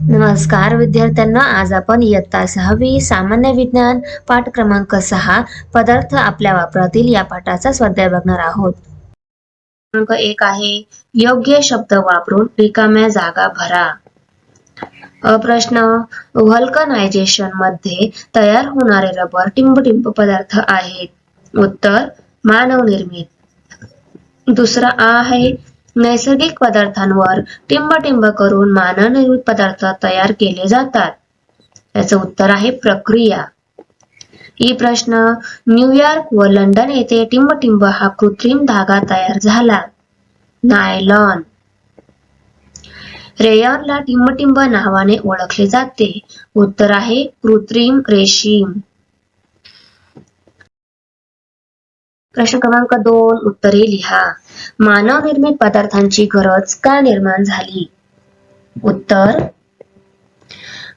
नमस्कार विद्यार्थ्यांना. आज आपण इयत्ता सहावी सामान्य विज्ञान पाठ क्रमांक सहा पदार्थ आपल्या वापरातील या पाठाचा स्वाध्याय बघणार आहोत. क्रमांक एक आहे योग्य शब्द वापरून रिकाम्या जागा भरा. प्रश्न व्हल्कनायझेशनमध्ये तयार होणारे रबर टिंबटिंब पदार्थ आहेत. उत्तर मानव निर्मित दुसरा आ आहे नैसर्गिक पदार्थांवर टिंबटिंब करून मानवनिर्मित पदार्थ तयार केले जातात. याचं उत्तर आहे प्रक्रिया. ही प्रश्न न्यूयॉर्क व लंडन येथे टिंबटिंब हा कृत्रिम धागा तयार झाला. नायलॉन. रेयॉनला टिंबटिंब नावाने ओळखले जाते. उत्तर आहे कृत्रिम रेशीम. प्रश्न क्रमांक दोन उत्तरे लिहा. मानव निर्मित पदार्थांची गरज का निर्माण झाली? उत्तर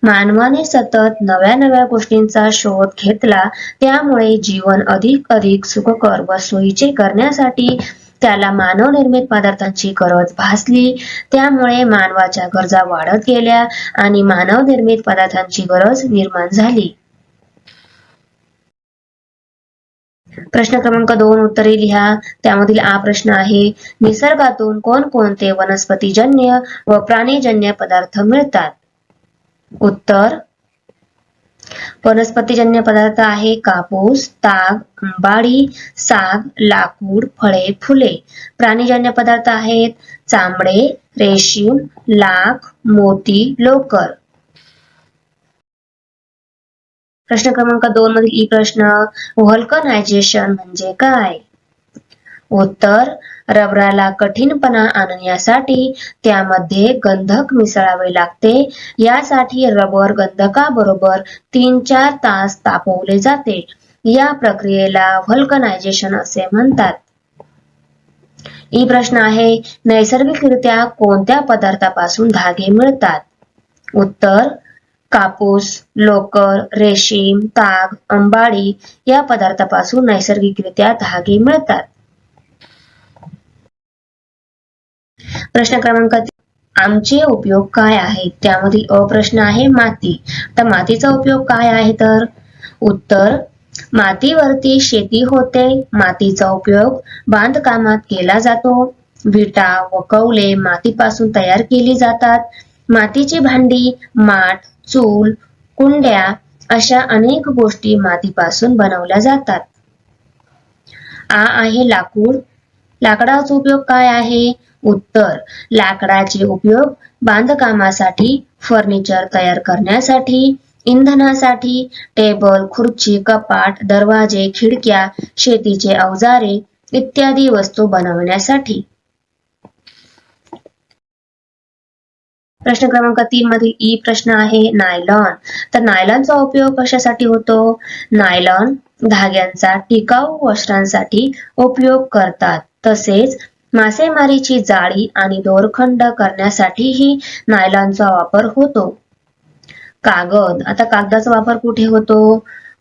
मानवाने सतत नव्या नव्या गोष्टींचा शोध घेतला त्यामुळे जीवन अधिक अधिक सुखकर व सोयीचे करण्यासाठी त्याला मानव निर्मित पदार्थांची गरज भासली. त्यामुळे मानवाच्या गरजा वाढत गेल्या आणि मानव निर्मित पदार्थांची गरज निर्माण झाली. प्रश्न क्रमांक दोन उत्तरे लिहा. त्यामधील आ प्रश्न आहे निसर्गातून कोणकोणते वनस्पतीजन्य व प्राणीजन्य पदार्थ मिळतात? उत्तर वनस्पतीजन्य पदार्थ आहे कापूस ताग बाडी साग लाकूड फळे फुले. प्राणीजन्य पदार्थ आहेत चामडे रेशीम लाख मोती लोकर. प्रश्न क्रमांक दोन मधील ई प्रश्न व्हल्कनायझेशन म्हणजे काय? उत्तर रबराला कठीणपणा आणण्यासाठी त्यामध्ये गंधक मिसळावे लागते. यासाठी रबर गंधकाबरोबर तीन चार तास तापवले जाते. या प्रक्रियेला व्हल्कनायझेशन असे म्हणतात. ई प्रश्न आहे नैसर्गिकरित्या कोणत्या पदार्थापासून धागे मिळतात? उत्तर कापूस लोकर रेशीम ताग अंबाडी या पदार्थापासून नैसर्गिकरित्या धागे मिळतात. प्रश्न क्रमांक आमचे उपयोग काय आहेत? त्यामधील अ प्रश्न आहे माती. तर मातीचा उपयोग काय आहे तर? उत्तर मातीवरती शेती होते. मातीचा उपयोग बांधकामात केला जातो. विटा व कौले मातीपासून तयार केली जातात. मातीची भांडी माठ चूल कुंड्या अशा अनेक गोष्टी मातीपासून बनवल्या जातात. आ आहे लाकूड. लाकडाचा उपयोग काय आहे? उत्तर लाकडाचे उपयोग बांधकामासाठी फर्निचर तयार करण्यासाठी इंधनासाठी टेबल खुर्ची कपाट दरवाजे खिडक्या शेतीचे अवजारे इत्यादी वस्तू बनवण्यासाठी. प्रश्न क्रमांक तीन मधील ई प्रश्न आहे नायलॉन. तर नायलॉनचा उपयोग कशासाठी होतो? नायलॉन धाग्यांचा टिकाऊ वस्त्रांसाठी उपयोग करतात. तसेच मासेमारीची जाळी आणि दोरखंड करण्यासाठीही नायलॉनचा वापर होतो. कागद. आता कागदाचा वापर कुठे होतो?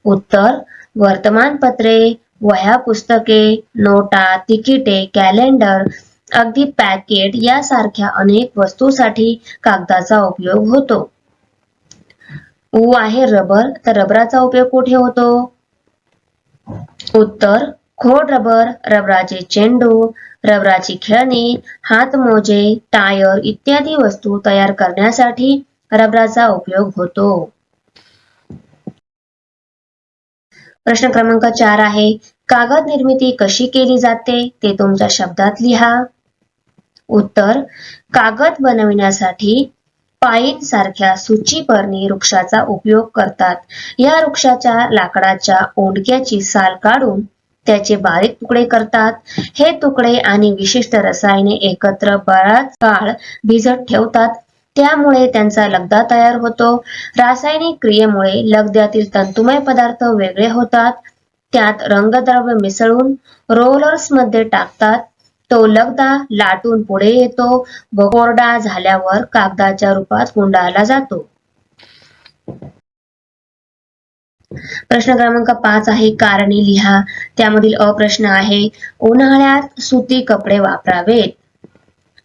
उत्तर वर्तमानपत्रे वह्या पुस्तके नोटा तिकिटे कॅलेंडर अगदी पॅकेट यासारख्या अनेक वस्तूसाठी कागदाचा उपयोग होतो. उ आहे रबर तर रबराचा उपयोग कुठे होतो? उत्तर खोड रबर रबराचे चेंडू रबराची खेळणी हातमोजे टायर इत्यादी वस्तू तयार करण्यासाठी रबराचा उपयोग होतो. प्रश्न क्रमांक चार आहे कागद निर्मिती कशी केली जाते? ते तुमच्या शब्दात लिहा. उत्तर कागद बनविण्यासाठी पाईन सारख्या सूचीपर्णी वृक्षाचा उपयोग करतात. या वृक्षाच्या लाकडाच्या ओंडक्याची साल काढून त्याचे बारीक तुकडे करतात. हे तुकडे आणि विशिष्ट रसायने एकत्र बराच काळ भिजत ठेवतात. त्यामुळे त्यांचा लगदा तयार होतो. रासायनिक क्रियेमुळे लगद्यातील तंतुमय पदार्थ वेगळे होतात. त्यात रंगद्रव्य मिसळून रोलर्समध्ये टाकतात. तो लगदा लाटून पुढे येतो व कोरडा झाल्यावर कागदाच्या रूपात गुंडाळला जातो. प्रश्न क्रमांक पाच आहे कारणे लिहा. त्यामधील अ प्रश्न आहे उन्हाळ्यात सुती कपडे वापरावेत.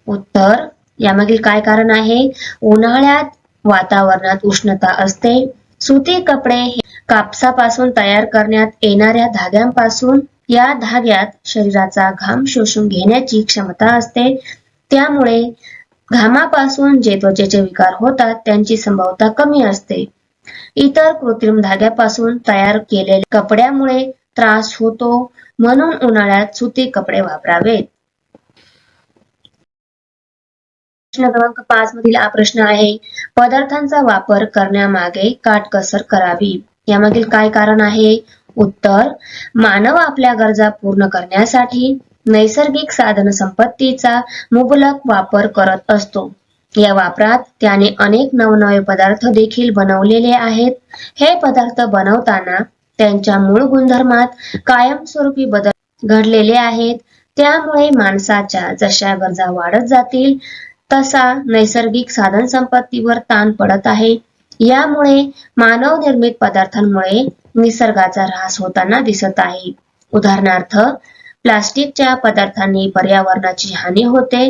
उत्तर यामागील काय कारण आहे? उन्हाळ्यात वातावरणात उष्णता असते. सुती कपडे कापसापासून तयार करण्यात येणाऱ्या धाग्यांपासून या धाग्यात शरीराचा घाम शोषून घेण्याची क्षमता असते. त्यामुळे घामापासून जे त्वचेचे विकार होतात त्यांची संभाव्यता कमी असते. इतर कृत्रिम धाग्यापासून तयार केलेल्या कपड्यामुळे त्रास होतो म्हणून उन्हाळ्यात सुती कपडे वापरावेत. प्रश्न क्रमांक पाच मधील हा प्रश्न आहे पदार्थांचा वापर करण्यामागे काटकसर करावी. यामागील काय कारण आहे? उत्तर मानव आपल्या गरजा पूर्ण करण्यासाठी नैसर्गिक साधन संपत्तीचा मुबलक वापर करत असतो. या वापरात त्याने अनेक नवनवे पदार्थ देखील बनवलेले आहेत. हे पदार्थ बनवताना त्यांच्या मूळ गुणधर्मात कायमस्वरूपी बदल घडलेले आहेत. त्यामुळे माणसाच्या जशा गरजा वाढत जातील तसा नैसर्गिक साधन संपत्तीवर ताण पडत आहे. यामुळे मानव निर्मित पदार्थांमुळे निसर्गाचा ऱ्हास होताना दिसत आहे. उदाहरणार्थ प्लास्टिकच्या पदार्थांनी पर्यावरणाची हानी होते.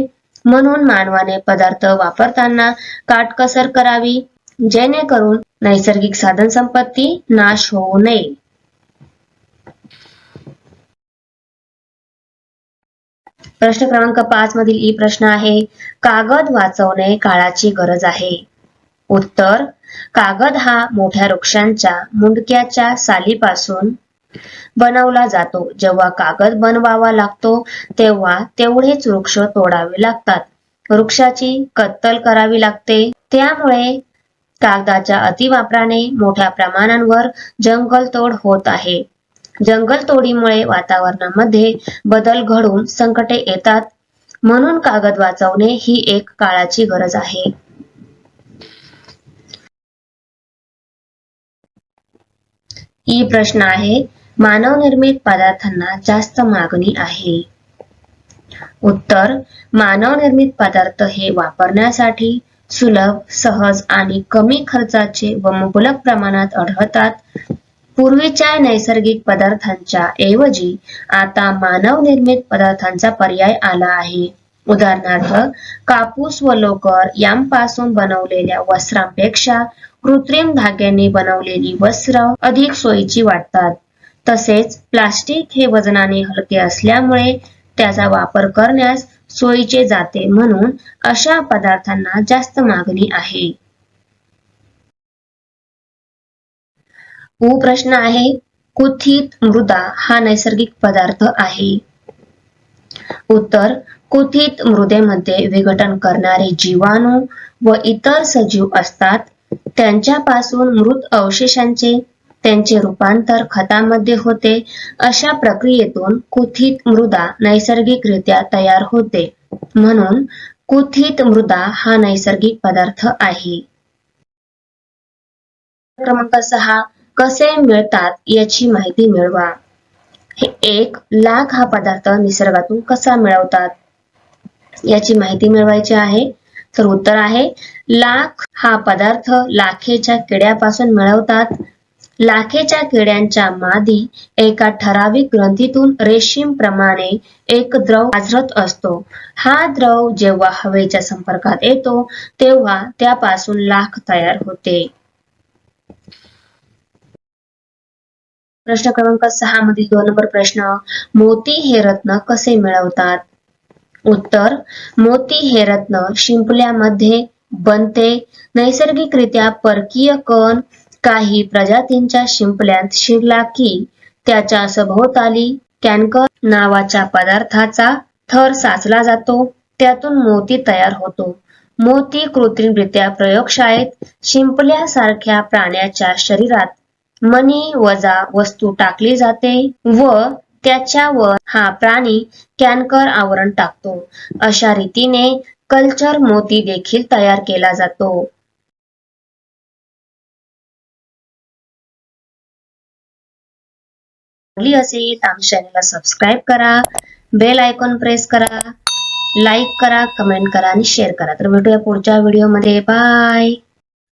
म्हणून मानवाने पदार्थ वापरताना काटकसर करावी जेणेकरून नैसर्गिक साधन संपत्ती नाश होऊ नये. प्रश्न क्रमांक पाच मधील ई प्रश्न आहे कागद वाचवणे काळाची गरज आहे. उत्तर कागद हा मोठ्या वृक्षांच्या मुंडक्याच्या सालीपासून बनवला जातो. जेव्हा कागद बनवावा लागतो तेव्हा तेवढेच वृक्ष तोडावे लागतात. वृक्षाची कत्तल करावी लागते. त्यामुळे कागदाच्या अतिवापराने मोठ्या प्रमाणावर जंगलतोड होत आहे. जंगलतोडीमुळे वातावरणामध्ये बदल घडून संकटे येतात. म्हणून कागद वाचवणे ही एक काळाची गरज आहे. ही प्रश्न आहे. मानवनिर्मित पदार्थांना जास्त मागणी आहे. उत्तर मानवनिर्मित पदार्थ हे वापरण्यासाठी सुलभ सहज आणि कमी खर्चाचे व मुबलक प्रमाणात आढळतात. पूर्वीच्या नैसर्गिक पदार्थांच्या ऐवजी आता मानवनिर्मित पदार्थांचा पर्याय आला आहे. उदाहरणार्थ कापूस व लोकर यांपासून बनवलेल्या वस्त्रांपेक्षा कृत्रिम धाग्यांनी बनवलेली वस्त्र अधिक सोयीची वाटतात. तसेच प्लास्टिक हे वजनाने हलके असल्यामुळे त्याचा वापर करण्यास सोयीचे जाते म्हणून अशा पदार्थांना जास्त मागणी आहे. उ प्रश्न आहे कुथित मृदा हा नैसर्गिक पदार्थ आहे. उत्तर कुथित मृदेमध्ये विघटन करणारे जीवाणू व इतर सजीव असतात. त्यांच्यापासून मृत अवशेषांचे त्यांचे रूपांतर खतामध्ये होते. अशा प्रक्रियेतून कुथित मृदा नैसर्गिकरित्या तयार होते. म्हणून कुथित मृदा हा नैसर्गिक पदार्थ आहे. क्रमांक सहा कसे मिळतात याची माहिती मिळवा. हे एक लाख हा पदार्थ निसर्गातून कसा मिळवतात? याची माहिती मिळवायची आहे. तर उत्तर आहे लाख हा पदार्थ लाखेच्या किड्यापासून मिळवतात. लाखेच्या किड्यांच्या मादी एका ठराविक ग्रंथीतून रेशीम प्रमाणे एक द्रव आजरत असतो. हा द्रव जेव्हा हवेच्या संपर्कात येतो तेव्हा त्यापासून लाख तयार होते. प्रश्न क्रमांक सहा मधील दोन नंबर प्रश्न मोती हे रत्न कसे मिळवतात? उत्तर मोती हे रत्न शिंपल्यामध्ये बनते. नैसर्गिकरित्या परकीय कण काही प्रजातींच्या शिंपल्यात शिरला की त्याच्या सभोवताली कॅनकर नावाच्या पदार्थाचा थर साचला जातो. त्यातून मोती तयार होतो. मोती कृत्रिमरित्या प्रयोगशाळेत शिंपल्यासारख्या प्राण्याच्या शरीरात मणी वजा वस्तू टाकली जाते व त्याच्यावर हा प्राणी कॅनकर आवरण टाकतो. अशा रीतीने कल्चर मोती देखील तयार केला जातो. असेल आमच्या चॅनलला सबस्क्राईब करा बेल आयकॉन प्रेस करा लाईक करा कमेंट करा आणि शेअर करा. तर भेटूया पुढच्या व्हिडिओमध्ये बाय